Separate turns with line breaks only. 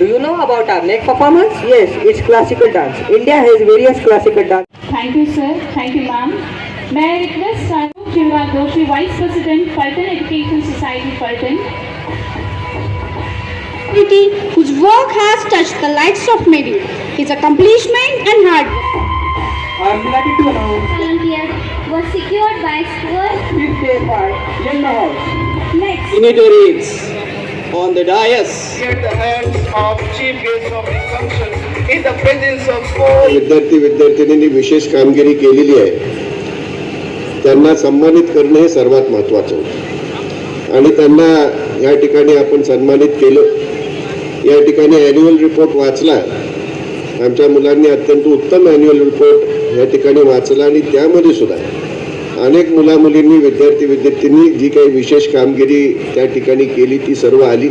about our next performance? Yes, it's classical dance. India has various classical dance.
Thank you, sir. Thank you, ma'am. May I request Saru Shivra Doshi, Vice President, Fulton Education Society, Fulton.
community whose work has touched the lives of many. His accomplishment and hard work.
I'm delighted to announce
Volunteer was secured by scores.
fifth day part in the house.
Next,
dignitaries on the dais.
at the hands of chief guest of function in the presence of all
विद्यार्थी विद्यार्थिनींनी विशेष कामगिरी केलेली आहे त्यांना सन्मानित करणे हे सर्वात महत्त्वाचं होतं. आणि त्यांना या ठिकाणी आपण सन्मानित केलं. या ठिकाणी ॲन्युअल रिपोर्ट वाचला. आमच्या मुलांनी अत्यंत उत्तम ॲन्युअल रिपोर्ट या ठिकाणी वाचला आणि त्यामध्ये सुद्धा अनेक मुला मुलींनी विद्यार्थी विद्यार्थ्यांनी जी काही विशेष कामगिरी त्या ठिकाणी केली ती सर्व आली.